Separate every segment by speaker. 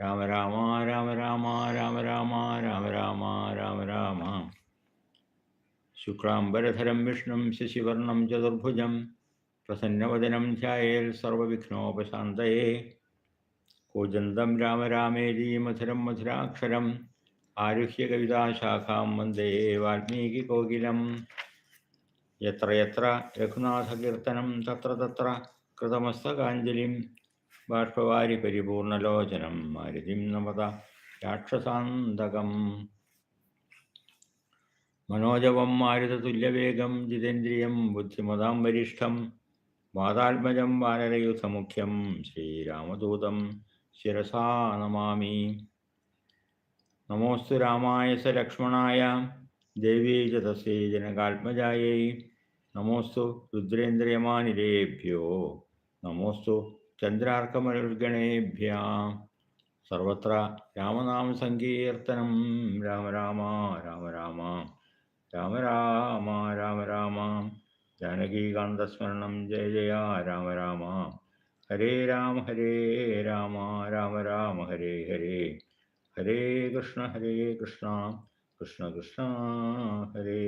Speaker 1: രാമ രാമ രാമ രാമ രാമ രാമ രാമ രാമ രാമ രാമ. ശുക്ലാംബരധരം വിഷ്ണും ശശിവർണം ചതുർഭുജം പ്രസന്നവദനം ധ്യായേൽ സർവവിഘ്നോപശാന്തയേ. കൂജന്തം രാമ രാമേരി മധുരം മധുരാക്ഷരം ആരുഹ്യ വന്ദേ വാൽമീകികോകിലം യത്ര യത്ര രഘുനാഥകീർത്തനം തത്ര തത്ര കൃതമസ്തകാഞ്ജലിം ബാഷ്പവാരി പരിപൂർണലോചനം മാരുതിം നമത രാക്ഷസാന്തകം. മനോജവം മാരുതതുല്യവേഗം ജിതേന്ദ്രിയം ബുദ്ധിമതാം വരിഷ്ഠം വാതാത്മജം വാനരയുസമുഖ്യം ശ്രീരാമദൂതം ശിരസാ നമാമി. നമോസ്തു രാമായ സ ലക്ഷ്മണായ ദേവീ ച തസ്യൈ ജനകാത്മജായൈ. നമോസ്തു രുദ്രേന്ദ്രിയമാനിരേഭ്യോ. നമോസ്തു ചന്ദ്രാർക്കമരുഗണേഭ്യ സർവത്ര രാമനാമസങ്കീർത്തനം. രാമ രാമ രാമ രാമ രാമ രാമ രാമ രാമ. ജാനകീകാന്തസ്മരണം ജയ ജയ രാമ രാമ. ഹരേ രാമ ഹരേ രാമ രാമ രാമ ഹരേ ഹരേ. ഹരേ കൃഷ്ണ ഹരേ കൃഷ്ണ കൃഷ്ണ കൃഷ്ണ ഹരേ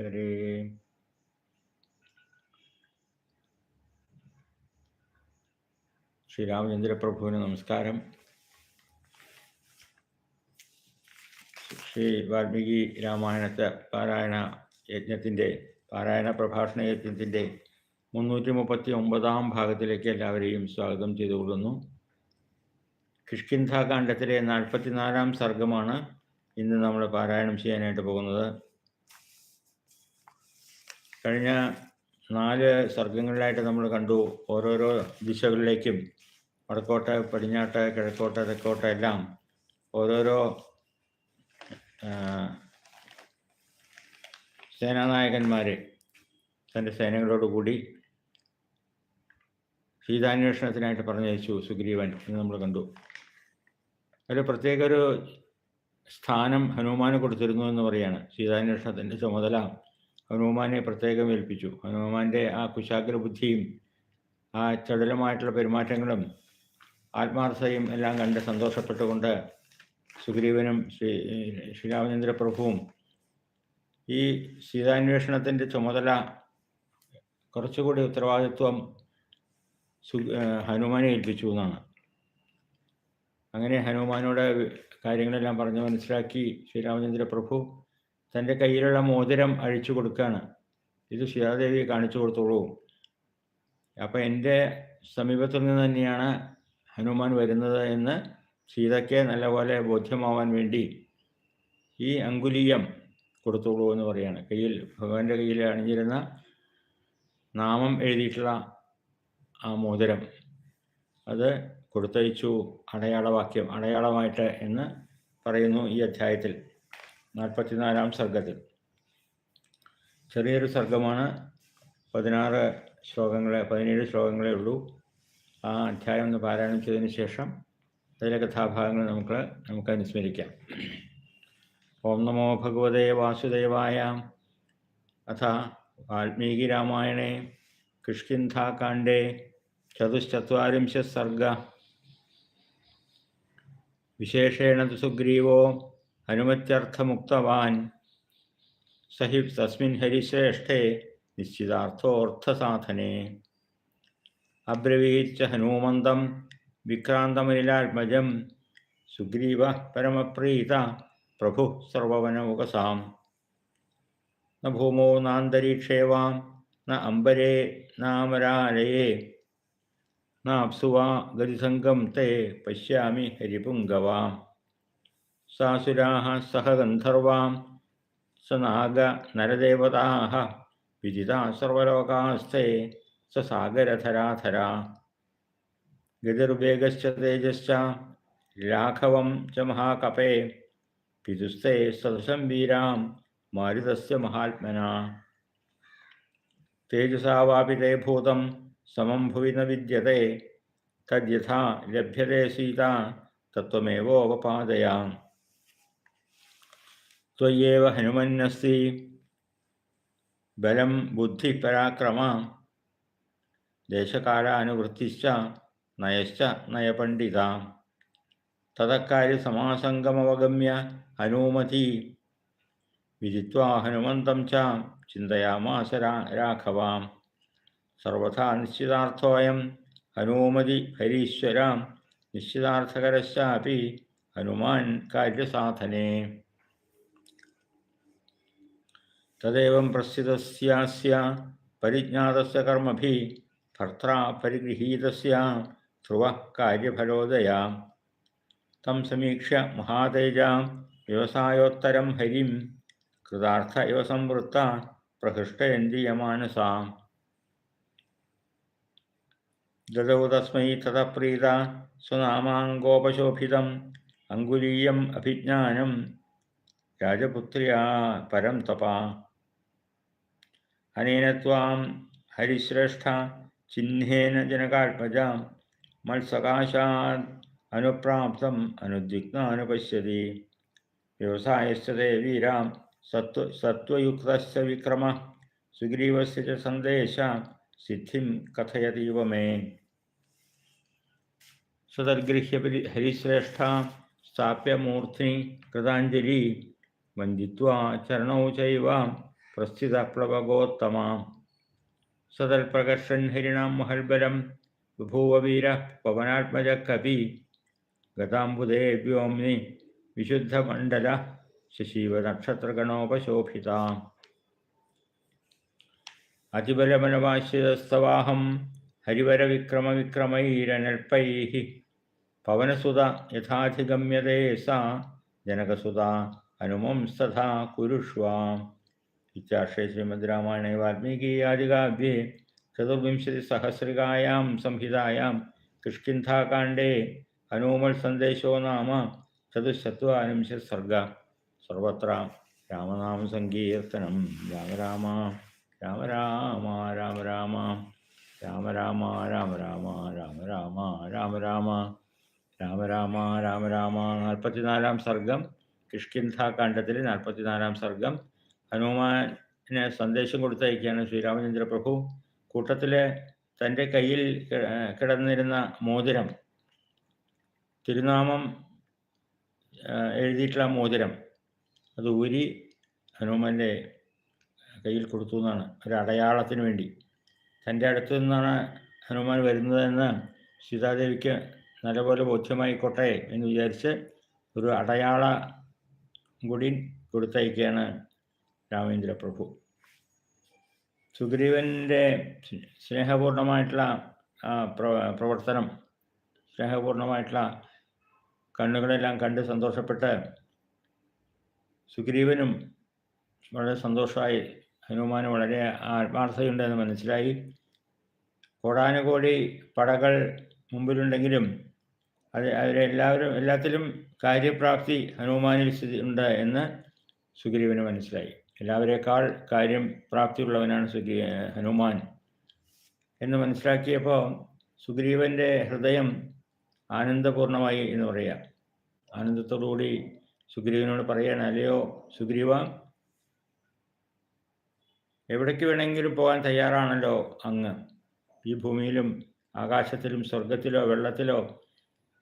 Speaker 1: ഹരേ. ശ്രീരാമചന്ദ്രപ്രഭുവിന് നമസ്കാരം. ശ്രീ വാൽമീകി രാമായണത്തെ പാരായണ യജ്ഞത്തിന്റെ പാരായണ പ്രഭാഷണ യജ്ഞത്തിന്റെ മുന്നൂറ്റി മുപ്പത്തി ഒമ്പതാം ഭാഗത്തിലേക്ക് എല്ലാവരെയും സ്വാഗതം ചെയ്തുകൊള്ളുന്നു. കിഷ്കിന്ധാകാന്ഡത്തിലെ നാൽപ്പത്തിനാലാം സർഗമാണ് ഇന്ന് നമ്മൾ പാരായണം ചെയ്യാനായിട്ട് പോകുന്നത്. കഴിഞ്ഞ നാല് സർഗങ്ങളിലായിട്ട് നമ്മൾ കണ്ടു. ഓരോരോ ദിശകളിലേക്കും വടക്കോട്ട് പടിഞ്ഞാട്ട് കിഴക്കോട്ട് തെക്കോട്ട് എല്ലാം ഓരോരോ സേനാനായകന്മാർ തന്റെ സേനകളോടുകൂടി സീതാന്വേഷണത്തിനായിട്ട് പറഞ്ഞയച്ചു സുഗ്രീവൻ എന്ന് നമ്മൾ കണ്ടു. ഒരു പ്രത്യേക ഒരു സ്ഥാനം ഹനുമാന് കൊടുത്തിരുന്നു എന്ന് പറയാണ്. സീതാന്വേഷണത്തിന്റെ ചുമതല ഹനുമാനെ പ്രത്യേകം ഏൽപ്പിച്ചു. ഹനുമാന്റെ ആ കുശാഗ്ര ബുദ്ധിയും ആ ചടുലമായിട്ടുള്ള പെരുമാറ്റങ്ങളും ആത്മാർത്ഥതയും എല്ലാം കണ്ട് സന്തോഷപ്പെട്ടുകൊണ്ട് സുഗ്രീവനും ശ്രീ ശ്രീരാമചന്ദ്ര പ്രഭുവും ഈ സീതാന്വേഷണത്തിന്റെ ചുമതല കുറച്ചുകൂടി ഉത്തരവാദിത്വം സു ഹനുമാനെ ഏൽപ്പിച്ചു എന്നാണ്. അങ്ങനെ ഹനുമാനോട് കാര്യങ്ങളെല്ലാം പറഞ്ഞ് മനസ്സിലാക്കി ശ്രീരാമചന്ദ്ര പ്രഭു തന്റെ കയ്യിലുള്ള മോതിരം അഴിച്ചു കൊടുക്കുകയാണ് ഇത് സീതാദേവി കാണിച്ചു കൊടുത്തോളൂ. അപ്പം എന്റെ സമീപത്തു നിന്ന് തന്നെയാണ് ഹനുമാൻ വരുന്നത് എന്ന് സീതയ്ക്ക് നല്ലപോലെ ബോധ്യമാവാൻ വേണ്ടി ഈ അങ്കുലീയം കൊടുത്തോളൂ എന്ന് പറയാണ്. കയ്യിൽ ഭഗവാന്റെ കയ്യിൽ അണിഞ്ഞിരുന്ന നാമം എഴുതിയിട്ടുള്ള ആ മോതിരം. അത് കൊടുത്തയച്ചു. അടയാളവാക്യം അടയാളമായിട്ട് എന്ന് പറയുന്നു ഈ അധ്യായത്തിൽ. നാൽപ്പത്തിനാലാം സർഗത്തിൽ. ചെറിയൊരു സർഗമാണ്. പതിനാറ് ശ്ലോകങ്ങളെ പതിനേഴ് ശ്ലോകങ്ങളെ ഉള്ളൂ. ആ അധ്യായം ഒന്ന് പാരായണം ചെയ്തതിന് ശേഷം അതിലെ കഥാഭാഗങ്ങൾ നമുക്ക് നമുക്ക് അനുസ്മരിക്കാം. ഓം നമോ ഭഗവതേ വാസുദേവായ അഥ വാൽമീകി രാമായണേ കിഷ്കിന്ധാകാണ്ഡേ ചതുശ്ചത്വാരിംശ സർഗ. വിശേഷേണ സുഗ്രീവോ ഹനുമത്യർത്ഥമുക്തവാൻ സഹി തസ്മിൻ ഹരിശ്രേഷ്ഠേ നിശ്ചിതാർത്ഥോർത്ഥസാധനെ അബ്രവീച്ച ഹനുമന്തം വിക്രാന്തമനിലാത്മജം സുഗ്രീവ പരമപ്രീത പ്രഭു സർവവനമുഖസാം ന ഭൂമോ നാന്തരീക്ഷേവാം ന അംബരേ നാമരാലയേ നാപ്സുവാ ഗതിസംഗം തേ പശ്യാമി ഹരിപുങ്കവാം सासुरा सह गन्धर्वां सनागनरदेवताः विदिता सर्वोकास्ते स सागरथराथरा गजरुवेगश्च तेजश्च राघव च महाकपे। पिदुस्ते सदृशं वीरां मारुतस्य महात्मना। ते समं भुवि न विद्यते। तद्यथा लभ्यते सीता, तत्त्वमेवोपपादयाम्। ത്വയ്യേവ ഹനുമന്നസ്തി ബലം ബുദ്ധി പരാക്രമ ദേശകാലാനുവൃത്തിശ്ച നയശ്ച നയപണ്ഡിത തതക്കാര്യ സമാസംഗമവഗമ്യ ഹനുമതി വിദിത്വാ ഹനുമന്തം ച ചിന്തയാമാസ രാഘവാം സർവഥാ നിശ്ചിതാർത്ഥോയം ഹനുമതി ഹരീശ്വരാം നിശ്ചിതാർത്ഥകരശ്ചാപി ഹനുമാൻ കാര്യസാധനേ തദേവം പ്രസ്ഥിതസ്യാസ്യ പരിജ്ഞാതസ്യ കർമ്മഭി ഭർത്താ പരിഗൃഹീതസ്യ ധ്രുവ കാര്യഫലോദയാ. തം സമീക്ഷ്യ മഹാതേജ വ്യവസായോത്തരം ഹരിം കൃതാർത്ഥ ഇവ സംവൃത്ത പ്രഹൃഷ്ടയന്തിയമാനസാ ദദൗ തസ്മൈ തഥപ്രീത സ്വനാമാങ്കോപശോഭിതം അങ്കുലീയം അഭിജ്ഞാനം രാജപുത്രിയാ പരം തപ. अनेन त्वां हरिश्रेष्ठा चिह्नेन जनकाज मत्सकाशात् अनुप्राप्तम् अनुद्विग्न अनुपश्यति। व्यवसायस्य ते वीरां सत्वयुक्त सत्त्वयुक्तस्य विक्रमः सुग्रीवस्य च संदेश सिद्धिं कथयतीव मे सदर्गृह्य हरिश्रेष्ठा स्थाप्य मूर्ध्नि कृताञ्जलि वन्दित्वा चरणौ चैव ചൈവ പ്രസ്ഥിതപ്ലവകോത്തമ സതൽപ്രകർഷൻ ഹരിണാം മഹൽബലം വിഭൂവീര വീര പവനാത്മജ കവി ഗതാംബുദേ വ്യോംനി വിശുദ്ധമണ്ഡല ശശീവ നക്ഷത്രഗണോപശോഭിത അതിബലമനവാശ്രിതസ്തവാഹം ഹരിവരവിക്രമവിക്രമൈരനൽപ്പൈ പവനസുത യഥാധിഗമ്യതേ സാ ജനകസുത ഹനുമംസ്തഥാ കുരുഷ്വാം ഇത്യാശ്രയ ശ്രീമദ് രാമായണേ വാൽമീകി ആദികാവ്യേ ചതുർവിംശതിസഹസ്രികായാം സംഹിതായാം കിഷ്കിന്ധാകാണ്ഡേ ഹനുമൽ സന്ദേശോ നാമ ചതുശത്വാനിംശത് സർഗ സർവത്ര രാമനാമ സങ്കീർത്തനം രാമ രാമ രാമ രാമ രാമ രാമ രാമ രാമ രാമ രാമ രാമ രാമ രാമ രാമ നാൽപ്പത്തിനാലാം സർഗം കിഷ്കിന്ധാകാണ്ഡത്തിലെ നാൽപ്പത്തിനാലാം സർഗം ഹനുമാന് സന്ദേശം കൊടുത്തയക്കുകയാണ് ശ്രീരാമചന്ദ്ര പ്രഭു കൂട്ടത്തിലെ തന്റെ കയ്യിൽ കിടന്നിരുന്ന മോതിരം തിരുനാമം എഴുതിയിട്ടുള്ള മോതിരം അത് ഊരി ഹനുമാന്റെ കയ്യിൽ കൊടുത്തു എന്നാണ്. ഒരു അടയാളത്തിന് വേണ്ടി. തന്റെ അടുത്ത് നിന്നാണ് ഹനുമാൻ വരുന്നതെന്ന് സീതാദേവിക്ക് നല്ലപോലെ ബോധ്യമായിക്കോട്ടെ എന്ന് വിചാരിച്ച് ഒരു അടയാള കൂടി കൊടുത്തയക്കുകയാണ് രാമേന്ദ്ര പ്രഭു സുഗ്രീവന്റെ സ്നേഹപൂർണമായിട്ടുള്ള പ്രവർത്തനം സ്നേഹപൂർണമായിട്ടുള്ള കണ്ണുകളെല്ലാം കണ്ട് സന്തോഷപ്പെട്ട് സുഗ്രീവനും വളരെ സന്തോഷമായി ഹനുമാന് വളരെ ആത്മാർത്ഥതയുണ്ടെന്ന് മനസ്സിലായി. കോടാനുകോടി പടകൾ മുമ്പിലുണ്ടെങ്കിലും അത് അവരെല്ലാവരും എല്ലാത്തിലും കാര്യപ്രാപ്തി ഹനുമാനിൽ സ്ഥിതി ഉണ്ട് എന്ന് സുഗ്രീവന് മനസ്സിലായി. എല്ലാവരേക്കാൾ കാര്യം പ്രാപ്തിയുള്ളവനാണ് സുഗ്രീ ഹനുമാൻ. എന്ന് മനസ്സിലാക്കിയപ്പോൾ സുഗ്രീവന്റെ ഹൃദയം ആനന്ദപൂർണമായി എന്ന് പറയാം. ആനന്ദത്തോടുകൂടി സുഗ്രീവനോട് പറയാണ് അല്ലയോ സുഗ്രീവ എവിടേക്ക് വേണമെങ്കിലും പോകാൻ തയ്യാറാണല്ലോ അങ്ങ്. ഈ ഭൂമിയിലും ആകാശത്തിലും സ്വർഗത്തിലോ വെള്ളത്തിലോ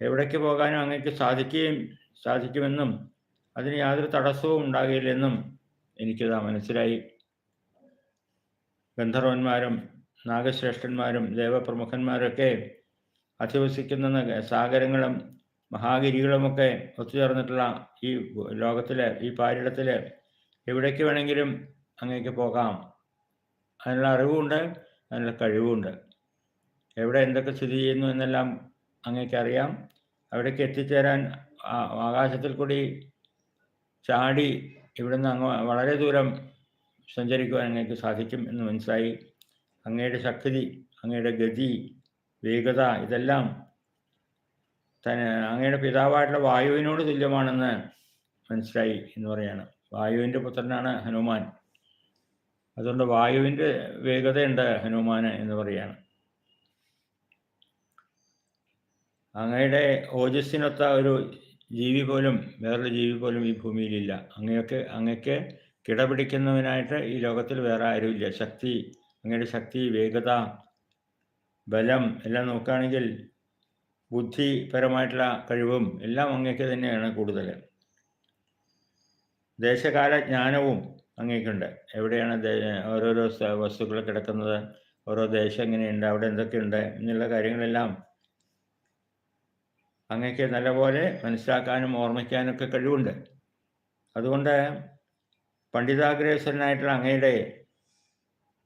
Speaker 1: എവിടേക്ക് പോകാനും അങ്ങേക്ക് സാധിക്കുകയും സാധിക്കുമെന്നും അതിന് യാതൊരു തടസ്സവും ഉണ്ടാകില്ലെന്നും എനിക്കതാ മനസ്സിലായി. ഗന്ധർവന്മാരും നാഗശ്രേഷ്ഠന്മാരും ദേവപ്രമുഖന്മാരൊക്കെ അധിവസിക്കുന്ന സാഗരങ്ങളും മഹാഗിരികളുമൊക്കെ ഒത്തുചേർന്നിട്ടുള്ള ഈ ലോകത്തിലെ ഈ പാരിടത്തിൽ എവിടേക്ക് വേണമെങ്കിലും അങ്ങേക്ക് പോകാം. അതിനുള്ള അറിവുമുണ്ട് അതിനുള്ള കഴിവുമുണ്ട് എവിടെ എന്തൊക്കെ സ്ഥിതി ചെയ്യുന്നു എന്നെല്ലാം അങ്ങേക്ക് അറിയാം അവിടേക്ക് എത്തിച്ചേരാൻ ആകാശത്തിൽ കൂടി ചാടി ഇവിടുന്ന് അങ്ങ് വളരെ ദൂരം സഞ്ചരിക്കുവാൻ അങ്ങേക്ക് സാധിക്കും എന്ന് മനസ്സിലായി. അങ്ങയുടെ ശക്തി അങ്ങയുടെ ഗതി വേഗത ഇതെല്ലാം തന്നെ അങ്ങയുടെ പിതാവായിട്ടുള്ള വായുവിനോട് തുല്യമാണെന്ന് മനസ്സിലായി എന്ന് പറയാണ്. വായുവിന്റെ പുത്രനാണ് ഹനുമാൻ. അതുകൊണ്ട് വായുവിന്റെ വേഗതയുണ്ട് ഹനുമാന് എന്ന് പറയാണ്. അങ്ങയുടെ ഓജസ്സിനൊത്ത ഒരു ജീവി പോലും വേറൊരു ജീവി പോലും ഈ ഭൂമിയിലില്ല. അങ്ങയൊക്കെ അങ്ങക്ക് കിടപിടിക്കുന്നവനായിട്ട് ഈ ലോകത്തിൽ വേറെ ആരുമില്ല. ശക്തി അങ്ങയുടെ ശക്തി വേഗത ബലം എല്ലാം നോക്കുകയാണെങ്കിൽ ബുദ്ധിപരമായിട്ടുള്ള കഴിവും എല്ലാം അങ്ങേക്ക് തന്നെയാണ് കൂടുതൽ. ദേശകാല ജ്ഞാനവും അങ്ങേക്കുണ്ട്. എവിടെയാണ് ഓരോരോ വസ്തുക്കൾ കിടക്കുന്നത് ഓരോ ദേശം എങ്ങനെയുണ്ട് അവിടെ എന്തൊക്കെയുണ്ട് എന്നുള്ള കാര്യങ്ങളെല്ലാം അങ്ങക്ക് നല്ലപോലെ മനസ്സിലാക്കാനും ഓർമ്മിക്കാനൊക്കെ കഴിവുണ്ട്. അതുകൊണ്ട് പണ്ഡിതാഗ്രേശ്വരനായിട്ടുള്ള അങ്ങയുടെ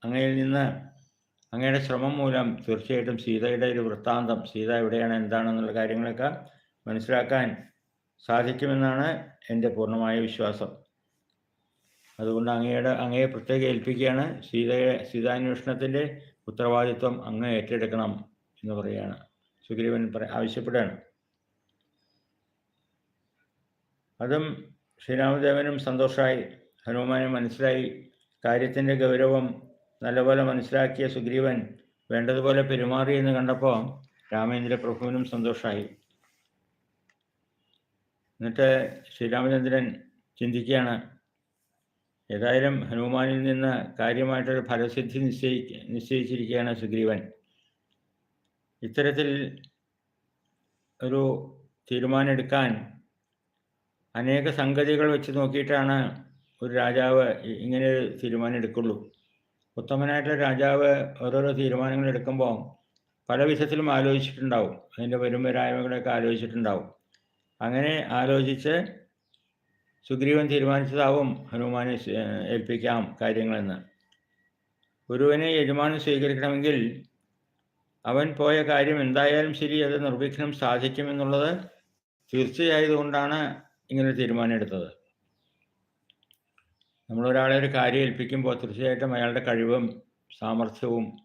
Speaker 1: അങ്ങയിൽ നിന്ന് അങ്ങയുടെ ശ്രമം മൂലം തീർച്ചയായിട്ടും സീതയുടെ ഒരു വൃത്താന്തം സീത എവിടെയാണ് എന്താണെന്നുള്ള കാര്യങ്ങളൊക്കെ മനസ്സിലാക്കാൻ സാധിക്കുമെന്നാണ് എന്റെ പൂർണമായ വിശ്വാസം. അതുകൊണ്ട് അങ്ങയുടെ അങ്ങയെ പ്രത്യേകം ഏൽപ്പിക്കുകയാണ്. സീതയെ സീതാന്വേഷണത്തിന്റെ ഉത്തരവാദിത്വം അങ്ങ് ഏറ്റെടുക്കണം എന്ന് പറയുകയാണ്. സുഗ്രീവൻ പറ ആവശ്യപ്പെടുകയാണ്. അതും ശ്രീരാമദേവനും സന്തോഷമായി ഹനുമാനും മനസ്സിലായി. കാര്യത്തിന്റെ ഗൗരവം നല്ലപോലെ മനസ്സിലാക്കിയ സുഗ്രീവൻ വേണ്ടതുപോലെ പെരുമാറി എന്ന് കണ്ടപ്പോൾ രാമേന്ദ്ര പ്രഭുവിനും സന്തോഷമായി എന്നിട്ട് ശ്രീരാമചന്ദ്രൻ ചിന്തിക്കുകയാണ് ഏതായാലും ഹനുമാനിൽ നിന്ന് കാര്യമായിട്ടൊരു ഫലസിദ്ധി നിശ്ചയി നിശ്ചയിച്ചിരിക്കുകയാണ് സുഗ്രീവൻ. ഇത്തരത്തിൽ ഒരു തീരുമാനമെടുക്കാൻ അനേക സംഗതികൾ വെച്ച് നോക്കിയിട്ടാണ് ഒരു രാജാവ് ഇങ്ങനെ ഒരു തീരുമാനം എടുക്കുള്ളൂ. ഉത്തമനായിട്ടുള്ള രാജാവ് ഓരോരോ തീരുമാനങ്ങൾ എടുക്കുമ്പോൾ പല വിധത്തിലും ആലോചിച്ചിട്ടുണ്ടാവും. അതിന്റെ വരുംവരായ്മകളൊക്കെ ആലോചിച്ചിട്ടുണ്ടാവും. അങ്ങനെ ആലോചിച്ച് സുഗ്രീവൻ തീരുമാനിച്ചതാവും ഹനുമാനെ ഏൽപ്പിക്കാം കാര്യങ്ങളെന്ന്. ഗുരുവിനെ യജമാനം സ്വീകരിക്കണമെങ്കിൽ അവൻ പോയ കാര്യം എന്തായാലും ശരി അത് നിർവിഘ്നം സാധിക്കുമെന്നുള്ളത് തീർച്ചയായതുകൊണ്ടാണ് ഇങ്ങനെ തീരുമാനം എടുത്തത്. നമ്മളൊരാളെ ഒരു കാര്യം ഏൽപ്പിക്കുമ്പോൾ തീർച്ചയായിട്ടും അയാളുടെ കഴിവും സാമർഥ്യവും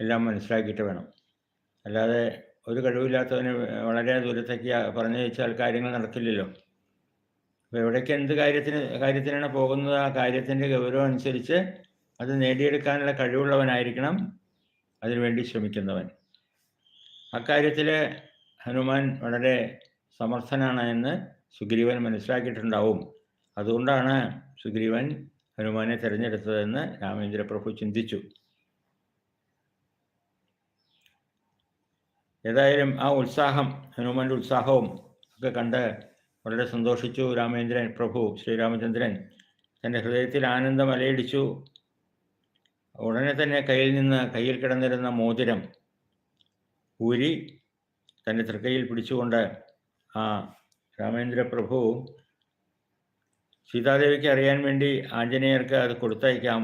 Speaker 1: എല്ലാം മനസ്സിലാക്കിയിട്ട് വേണം. അല്ലാതെ ഒരു കഴിവില്ലാത്തവന് വളരെ ദൂരത്തേക്ക് പറഞ്ഞു വെച്ചാൽ കാര്യങ്ങൾ നടക്കില്ലല്ലോ. അപ്പോൾ എവിടേക്ക് എന്ത് കാര്യത്തിന് കാര്യത്തിനാണ് പോകുന്നത്? ആ കാര്യത്തിന്റെ ഗൗരവം അനുസരിച്ച് അത് നേടിയെടുക്കാനുള്ള കഴിവുള്ളവനായിരിക്കണം. അതിനുവേണ്ടി ശ്രമിക്കുന്നവൻ. അക്കാര്യത്തിൽ ഹനുമാൻ വളരെ സമർത്ഥനാണ് എന്ന് സുഗ്രീവൻ മനസ്സിലാക്കിയിട്ടുണ്ടാവും. അതുകൊണ്ടാണ് സുഗ്രീവൻ ഹനുമാനെ തിരഞ്ഞെടുത്തതെന്ന് രാമേന്ദ്രപ്രഭു ചിന്തിച്ചു. ഏതായാലും ആ ഉത്സാഹം ഹനുമാന്റെ ഉത്സാഹവും ഒക്കെ കണ്ട് വളരെ സന്തോഷിച്ചു രാമേന്ദ്രൻ പ്രഭു ശ്രീരാമചന്ദ്രൻ. തന്റെ ഹൃദയത്തിൽ ആനന്ദം അലയടിച്ചു. ഉടനെ തന്നെ കയ്യിൽ നിന്ന് കയ്യിൽ കിടന്നിരുന്ന മോതിരം ഊരി തന്റെ തൃക്കൈയിൽ പിടിച്ചുകൊണ്ട് ആ രാമേന്ദ്ര പ്രഭു സീതാദേവിക്ക് അറിയാൻ വേണ്ടി ആഞ്ജനേയർക്ക് അത് കൊടുത്തയക്കാം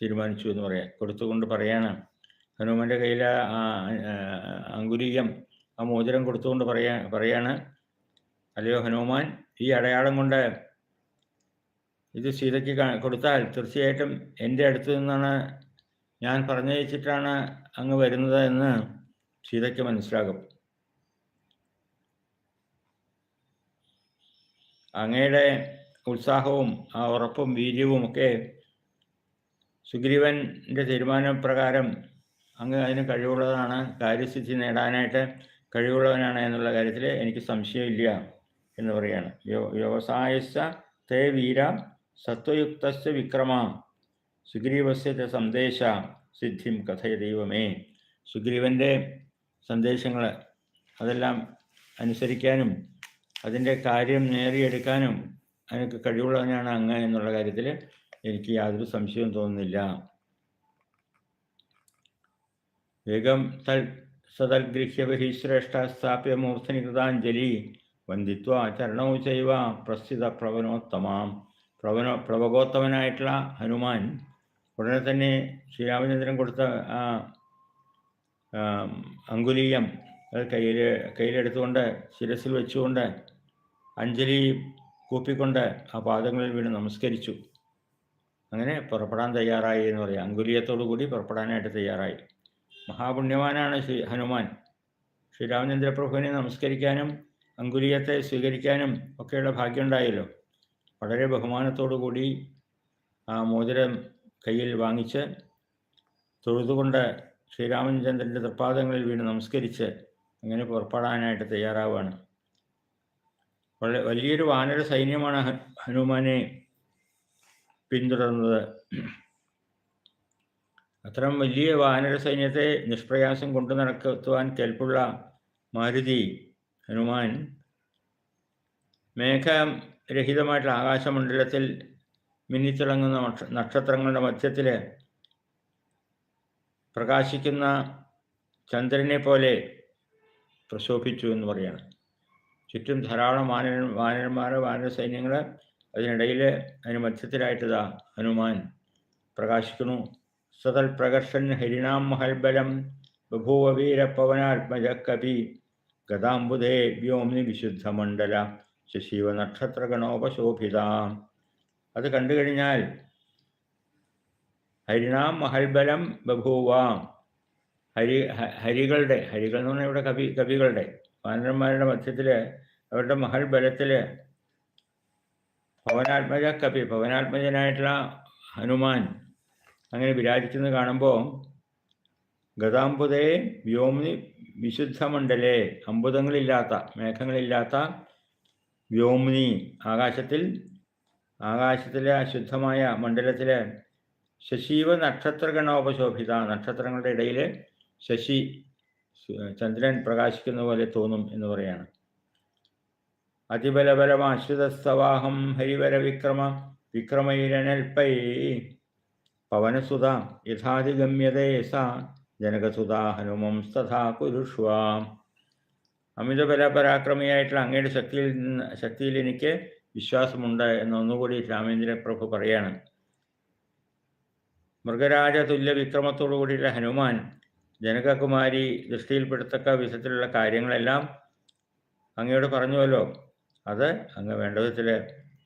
Speaker 1: തീരുമാനിച്ചു എന്ന് പറയാം. കൊടുത്തുകൊണ്ട് പറയാണ്. ഹനുമാന്റെ കയ്യിൽ അങ്കുരീയം ആ മോതിരം കൊടുത്തുകൊണ്ട് പറയാ പറയാണ് അല്ലയോ ഹനുമാൻ ഈ അടയാളം കൊണ്ട് ഇത് സീതയ്ക്ക് കൊടുത്താൽ തീർച്ചയായിട്ടും എന്റെ അടുത്ത് നിന്നാണ് ഞാൻ പറഞ്ഞയച്ചിട്ടാണ് അങ്ങ് വരുന്നത് എന്ന് സീതയ്ക്ക് മനസ്സിലാകും. അങ്ങയുടെ ഉത്സാഹവും ആ ഉറപ്പും വീര്യവും ഒക്കെ സുഗ്രീവന്റെ തീരുമാനപ്രകാരം അങ്ങ് അതിന് കഴിവുള്ളതാണ്. കാര്യസിദ്ധി നേടാനായിട്ട് കഴിവുള്ളവനാണ് എന്നുള്ള കാര്യത്തിൽ എനിക്ക് സംശയമില്ല എന്ന് പറയാണ് വ്യവസായസ്ഥ തേ വീര സത്വയുക്തസ് വിക്രമ സുഗ്രീവസ്യ സന്ദേശ സിദ്ധിം കഥയ ദൈവമേ. സുഗ്രീവന്റെ സന്ദേശങ്ങൾ അതെല്ലാം അനുസരിക്കാനും അതിന്റെ കാര്യം നേടിയെടുക്കാനും അതിനൊക്കെ കഴിവുള്ളവനാണ് അങ്ങ് എന്നുള്ള കാര്യത്തിൽ എനിക്ക് യാതൊരു സംശയവും തോന്നുന്നില്ല. വേഗം തൽ സതൽഗൃഹ്യ ബഹിശ്രേഷ്ഠ സ്ഥാപ്യ മൂർധനി കൃതാഞ്ജലി വന്ദിത്വ ചരണോ ചെയ്യുക പ്രസ്ഥിത പ്രവനോത്തമാം. പ്രവനോ പ്രവകോത്തമനായിട്ടുള്ള ഹനുമാൻ ഉടനെ തന്നെ ശ്രീരാമചന്ദ്രൻ കൊടുത്ത ആ അങ്കുലീയം അത് കയ്യിൽ കയ്യിലെടുത്തുകൊണ്ട് ശിരസിൽ വെച്ചുകൊണ്ട് അഞ്ജലി കൂപ്പിക്കൊണ്ട് ആ പാദങ്ങളിൽ വീണ് നമസ്കരിച്ചു. അങ്ങനെ പുറപ്പെടാൻ തയ്യാറായി എന്ന് പറയാം. അങ്കുലീയത്തോടു കൂടി പുറപ്പെടാനായിട്ട് തയ്യാറായി. മഹാപുണ്യവാനാണ് ശ്രീ ഹനുമാൻ. ശ്രീരാമചന്ദ്രപ്രഭുവിനെ നമസ്കരിക്കാനും അങ്കുലീയത്തെ സ്വീകരിക്കാനും ഒക്കെയുള്ള ഭാഗ്യമുണ്ടായല്ലോ. വളരെ ബഹുമാനത്തോടു കൂടി ആ മോതിരം കയ്യിൽ വാങ്ങിച്ച് തൊഴുതുകൊണ്ട് ശ്രീരാമചന്ദ്രന്റെ തൃപ്പാദങ്ങളിൽ വീണ് നമസ്കരിച്ച് അങ്ങനെ പുറപ്പെടാനായിട്ട് തയ്യാറാവുകയാണ്. വളരെ വലിയൊരു വാനര സൈന്യമാണ് ഹനുമാനെ പിന്തുടർന്നത്. അത്തരം വലിയ വാനര സൈന്യത്തെ നിഷ്പ്രയാസം കൊണ്ടു നടക്കുവാൻ കേൾപ്പുള്ള മാരുതി ഹനുമാൻ മേഘരഹിതമായിട്ടുള്ള ആകാശമണ്ഡലത്തിൽ മിന്നിത്തിളങ്ങുന്ന നക്ഷത്രങ്ങളുടെ മധ്യത്തിൽ പ്രകാശിക്കുന്ന ചന്ദ്രനെ പോലെ പ്രശോഭിച്ചു എന്ന് പറയാണ്. ചുറ്റും ധാരാളം വാനര വാനരന്മാർ വാനര സൈന്യങ്ങൾ അതിനിടയിൽ അതിന് മധ്യത്തിലായിട്ടതാ ഹനുമാൻ. പ്രകാശിക്കുന്നു. സതൽ പ്രകർഷൻ ഹരിണാം മഹൽബലം ബഭൂവ വീരപവനാത്മജ കവി ഗതാംബുധേ വ്യോംനി വിശുദ്ധമണ്ഡല ശശീവ നക്ഷത്രഗണോപശോഭിത. അത് കണ്ടു കഴിഞ്ഞാൽ ഹരിണാം മഹൽബലം ബഭൂവാം. ഹരി ഹരികളുടെ ഹരികൾ എന്ന് പറഞ്ഞാൽ ഇവിടെ കവി കവികളുടെ. വാനരന്മാരുടെ മധ്യത്തിൽ അവരുടെ മഹൽ ബലത്തിൽ ഭവനാത്മജ കപി ഭവനാത്മജനായിട്ടുള്ള ഹനുമാൻ അങ്ങനെ വിരാജിക്കുന്നത് കാണുമ്പോൾ ഗതാംബുദേ വ്യോമി വിശുദ്ധമണ്ഡലേ അമ്പുതങ്ങളില്ലാത്ത മേഘങ്ങളില്ലാത്ത വ്യോമിനി ആകാശത്തിൽ ആകാശത്തിലെ ശുദ്ധമായ മണ്ഡലത്തിലെ ശശീവ നക്ഷത്രഗണോപശോഭിത നക്ഷത്രങ്ങളുടെ ഇടയിൽ ശശി ചന്ദ്രൻ പ്രകാശിക്കുന്ന പോലെ തോന്നും എന്ന് പറയാണ്. അതിബലബലമാശ്രിതസ്തവാഹം ഹരിവര വിക്രമ വിക്രമൈരനൽപ്പൈ പവനസുത യഥാതിഗമ്യതേ സ ജനകസുധാ ഹനുമം തഥാ കുരുഷ്വ. അമിതബല പരാക്രമിയായിട്ടുള്ള അങ്ങയുടെ ശക്തിയിൽ നിന്ന് ശക്തിയിൽ എനിക്ക് വിശ്വാസമുണ്ട് എന്ന് ഒന്നുകൂടി രാമേന്ദ്ര പ്രഭു പറയാണ്. മൃഗരാജ തുല്യ വിക്രമത്തോടു കൂടിയുള്ള ഹനുമാൻ ജനകകുമാരി ദൃഷ്ടിയിൽപ്പെടുത്തക്ക വിധത്തിലുള്ള കാര്യങ്ങളെല്ലാം അങ്ങയോട് പറഞ്ഞുവല്ലോ. അത് അങ്ങ് വേണ്ട വിധത്തിൽ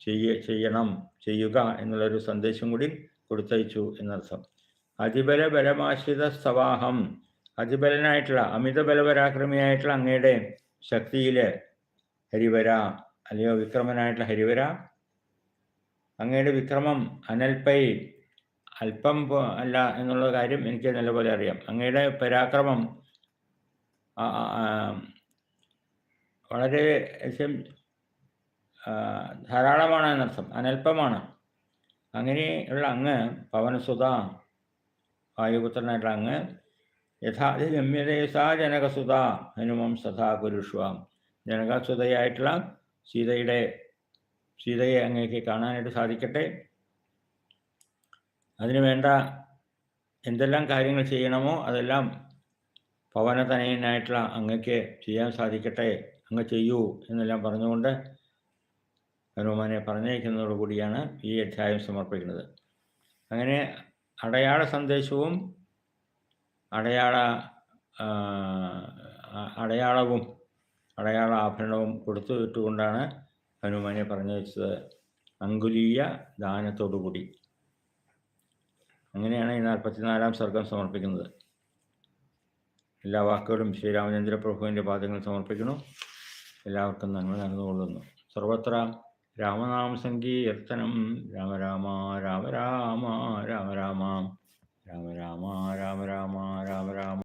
Speaker 1: ചെയ്യ ചെയ്യണം ചെയ്യുക എന്നുള്ളൊരു സന്ദേശം കൂടി കൊടുത്തയച്ചു എന്നർത്ഥം. അതിബല ബലമാശ്രിത സവാഹം അതിബലനായിട്ടുള്ള അമിത ബലപരാക്രമിയായിട്ടുള്ള അങ്ങയുടെ ശക്തിയിൽ ഹരിവര അല്ലയോ വിക്രമനായിട്ടുള്ള ഹരിവര അങ്ങയുടെ വിക്രമം അനൽപൈ അല്പം അല്ല എന്നുള്ള കാര്യം എനിക്ക് നല്ലപോലെ അറിയാം. അങ്ങയുടെ പരാക്രമം വളരെ ധാരാളമാണ് എന്നർത്ഥം. അനൽപമാണ്. അങ്ങനെയുള്ള അങ്ങ് പവനസുത വായുപുത്രനായിട്ടുള്ള അങ്ങ് യഥാതി ഗമ്യതയസാ ജനകസുത ഹനുമം സദാ കുരുഷ്വാം. ജനകസുതയായിട്ടുള്ള സീതയുടെ സീതയെ അങ്ങേക്ക് കാണാനായിട്ട് സാധിക്കട്ടെ. അതിനു വേണ്ട എന്തെല്ലാം കാര്യങ്ങൾ ചെയ്യണമോ അതെല്ലാം പവനതനയനായിട്ടുള്ള അങ്ങക്ക് ചെയ്യാൻ സാധിക്കട്ടെ അങ്ങ് ചെയ്യൂ എന്നെല്ലാം പറഞ്ഞുകൊണ്ട് ഹനുമാനെ പറഞ്ഞയക്കുന്നതോടുകൂടിയാണ് ഈ അധ്യായം സമർപ്പിക്കുന്നത്. അങ്ങനെ അടയാള സന്ദേശവും അടയാള അടയാളവും അടയാള ആഭരണവും കൊടുത്തു വിട്ടുകൊണ്ടാണ് ഹനുമാനെ പറഞ്ഞയച്ചത്. അങ്കുലീയ ദാനത്തോടുകൂടി അങ്ങനെയാണ് ഈ നാൽപ്പത്തിനാലാം സർഗം സമർപ്പിക്കുന്നത്. എല്ലാ വാക്കുകളും ശ്രീരാമചന്ദ്ര പ്രഭുവിന്റെ പാദങ്ങൾ സമർപ്പിക്കുന്നു. എല്ലാവർക്കും നന്മ നടന്നുകൊള്ളുന്നു സർവത്ര രാമനാമ സങ്കീർത്തനം രാമ രാമ രാമ രാമ രാമ രാമ രാമ രാമ രാമ രാമ രാമ രാമ.